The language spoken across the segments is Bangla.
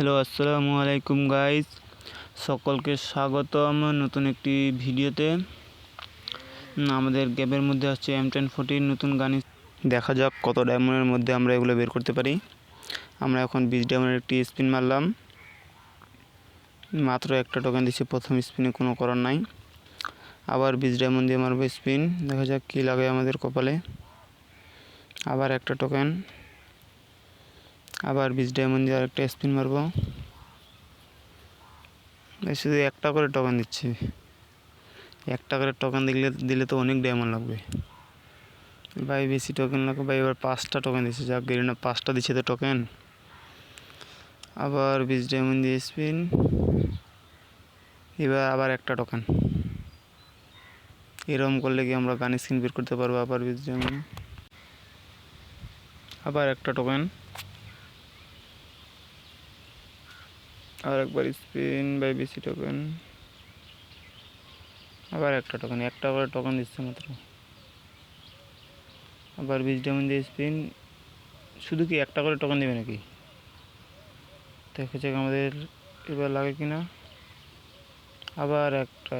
হ্যালো, আসসালামু আলাইকুম গাইস। সকলকে স্বাগতম নতুন একটি ভিডিওতে। আমাদের গ্যাপের মধ্যে আসছে এম টেন ফোরটির নতুন গান। দেখা যাক কত ডায়মন্ডের মধ্যে আমরা এগুলো বের করতে পারি। আমরা এখন বিশ ডায়মন্ডের একটি স্পিন মারলাম। মাত্র একটা টোকেন দিচ্ছে, প্রথম স্পিনে কোনো করার নাই। আবার বিশ ডায়মন্ড দিয়ে মারবো স্পিন দেখা যাক কী লাগে আমাদের কপালে। আবার একটা টোকেন আবার বিশ ডায়মন্ড দিয়ে আরেকটা স্পিন মারবো। শুধু একটা করে টোকেন দিচ্ছি। একটা করে টোকেন দিলে দিলে তো অনেক ডায়মন্ড লাগবে। ভাই বেশি টোকেন লাগবে, ভাই এবার পাঁচটা টোকেন দিচ্ছে যাক গেরিনা পাঁচটা দিচ্ছে তো টোকেন আবার বিশ ডায়মন্ড দিয়ে স্পিন এবার আবার একটা টোকেন এরকম করলে কি আমরা গান স্ক্রিন বের করতে পারব আবার বিশ ডায়মন্ড আবার একটা টোকেন আর একবার স্পিন বাই বেশি টোকেন আবার একটা টোকেন একটা করে টোকেন দিচ্ছে মাত্র। আবার বিশ ডায়মন্ড দিয়ে স্পিন। শুধু কি একটা করে টোকেন দেবে নাকি? দেখা যাক আমাদের এবার লাগে কি না আবার একটা।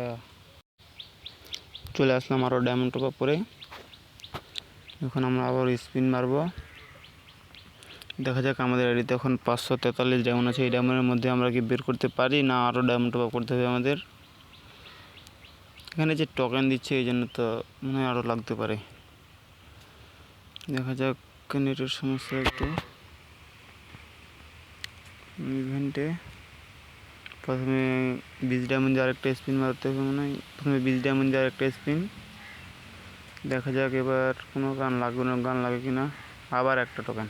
চলে আসলাম আরও ডায়মন্ড টপ পরে এখন আমরা আবার স্পিন মারবো। দেখা যাক আমাদের আইডিতে এখন পাঁচশো তেতাল্লিশ ডায়মন্ড আছে। এই ডায়মন্ডের মধ্যে আমরা কি বের করতে পারি না আরও ডায়মন্ড টপ করতে হবে আমাদের? এখানে যে টোকেন দিচ্ছে, এই জন্য তো মনে হয় আরও লাগতে পারে। দেখা যাক নেটের সমস্যা একটু। ইভেন্টে প্রথমে বিশ ডায়মন্ড আরেকটা স্পিন মারতে হবে মনে হয়। প্রথমে বিশ ডায়মন্ড আরেকটা স্পিন দেখা যাক এবার কোনো গান লাগবে না, গান লাগে কি না আবার একটা টোকেন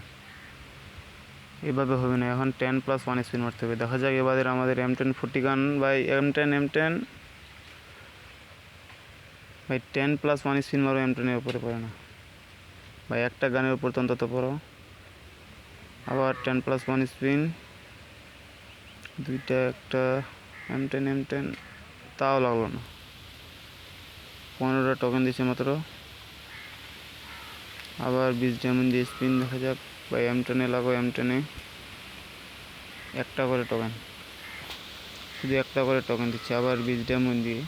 এভাবে হবে না। এখন টেন প্লাস ওয়ান স্পিন মারতে হবে। দেখা যাক এবারে আমাদের M ten forty gun by M ten M ten ভাই টেন প্লাস ওয়ান স্পিন মারো এম টেনের উপরে পড়ে না। ভাই একটা গানের উপর তো অন্তত পড়ো। আবার টেন প্লাস ওয়ান স্পিন দুইটা, একটা এম টেন এম টেন তাও লাগল না। পনেরোটা টোকেন দিচ্ছে মাত্র। আবার বিশ ডায়মন্ড দিয়ে স্পিন দেখা যাক। বা এম টেনে লাগো এম টেনে একটা করে টোকেন শুধু একটা করে টোকেন দিচ্ছে, আবার বিশ ডায়মন্ড দিয়ে।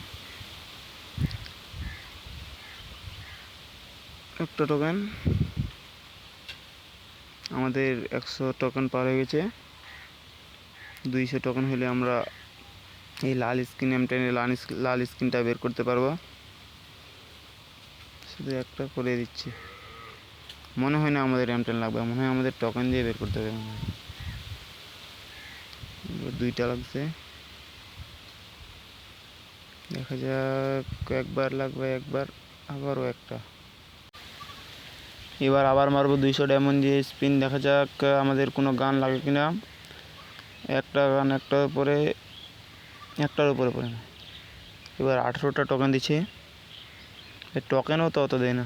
একটা টোকেন আমাদের একশো টোকেন পার হয়ে গেছে। দুইশো টোকেন হলে আমরা এই লাল স্ক্রিন এম টেনে লাল লাল স্ক্রিনটা বের করতে পারব। শুধু একটা করে দিচ্ছি। মনে হয় না আমাদের এম টেন লাগবে, মনে হয় আমাদের টোকেন দিয়ে বের করতে হবে মনে হয়। দুইটা লাগছে। দেখা যাক, একবার লাগবে, একবার, আবারও একটা। এবার আবার মারবো দুইশো ডায়মন্ড দিয়ে স্পিন দেখা যাক আমাদের কোনো গান লাগে কিনা। একটা গান একটার উপরে একটার উপরে পড়ে না। এবার আঠেরোটা টোকেন দিচ্ছে। টোকেনও তো অত দেয় না।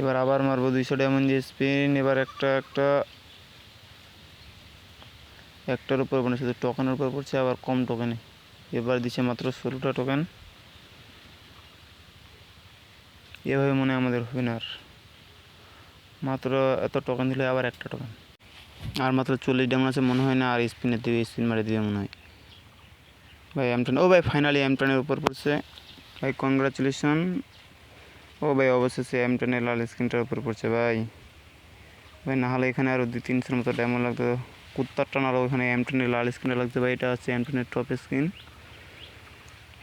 এবার আবার মারবো দুইশো ডায়মন্ড দিয়ে স্পিন এবার একটা একটা। একটার উপর মানে শুধু টোকেনের উপর পড়ছে, আবার কম টোকেনে এবার দিচ্ছে মাত্র ষোলোটা টোকেন এভাবে মনে আমাদের আর মাত্র এত টোকেন দিলে আবার একটা টোকেন আর মাত্র চল্লিশ ডায়মন্ড আছে, মনে হয় না আর স্পিনে দিবে স্পিন মারে দিবে মনে হয়। ভাই এমটন ও ভাই ফাইনালি এমটনের উপর পড়ছে। ভাই কংগ্রাচুলেশন ও ভাই, অবশেষে টেনের লাল স্ক্রিনটার উপর পড়ছে ভাই। ভাই না হলে এখানে আরও দুই তিনশোর মতো ডায়মন্ড লাগতো। কুত্তার টান আরও এখানে এম টেনের লাল স্ক্রিনটা লাগছে ভাই, এটা হচ্ছে এম টেনের টপ স্ক্রিন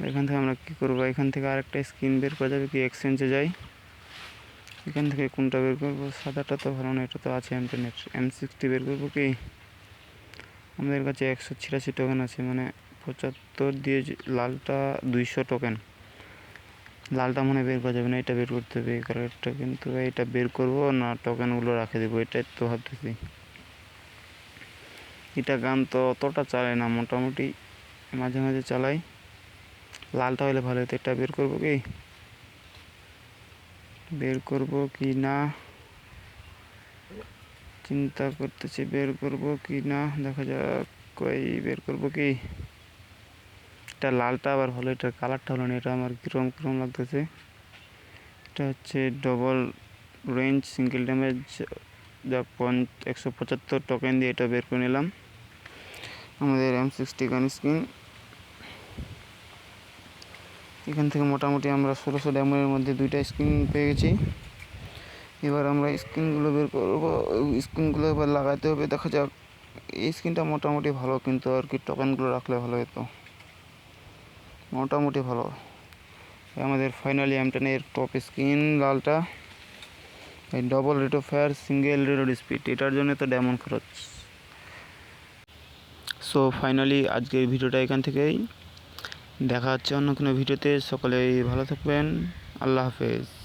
এখান থেকে আমরা কী করব? এখান থেকে আরেকটা স্ক্রিন বের করা যাবে কি? এক্সচেঞ্জে যাই। এখান থেকে কোনটা বের করব? সাদাটা তো ভালো না, এটা তো আছে এম টেনের এম সিক্সটি বের করব কি? আমাদের কাছে একশো ছিয়াশি টোকেন আছে মানে পঁচাত্তর দিয়ে লালটা দুইশো টোকেন লালটা মনে বের করা যাবে না, এটা বের করতে হবে এই কালারটা কিন্তু এটা বের করব, না টোকেনগুলো রাখে দেবো, এটাই তো ভাবতেছি। এটা গান তো অতটা চালায় না, মোটামুটি মাঝে মাঝে চালাই। লালটা হলে ভালো হতো, এটা বের করব কি? বের করব কি না? চিন্তা করতেছি, বের করব কি না? দেখা যাক, কই বের করব কি? এটা লালটা আবার ভালো এটা কালারটা হলো না, এটা আমার কিরম কিরম লাগতেছে। এটা হচ্ছে ডবল রেঞ্জ সিঙ্গেল ড্যামেজ যা পঞ্চ, একশো পঁচাত্তর টোকেন দিয়ে এটা বের করে নিলাম। আমাদের এম সিক্সটি গান স্ক্রিন এখান থেকে মোটামুটি আমরা ষোলোশো ড্যামের মধ্যে দুইটা স্ক্রিন পেয়ে গেছি। এবার আমরা স্ক্রিনগুলো বের করব স্ক্রিনগুলো এবার লাগাতে হবে, দেখা যাক। এই স্ক্রিনটা মোটামুটি ভালো, কিন্তু আর কি টোকেনগুলো রাখলে ভালো হতো। মোটামুটি ভালো। আমাদের ফাইনালি এমটেনের টপ স্ক্রিন লালটা। এই double rate of fire single rate of speed এটার জন্য তো ডেমন খরচ। সো ফাইনালি আজকের ভিডিওটা এখান থেকেই। দেখা হচ্ছে অন্য কোনো ভিডিওতে, সকলেই ভালো থাকবেন। আল্লাহ হাফেজ।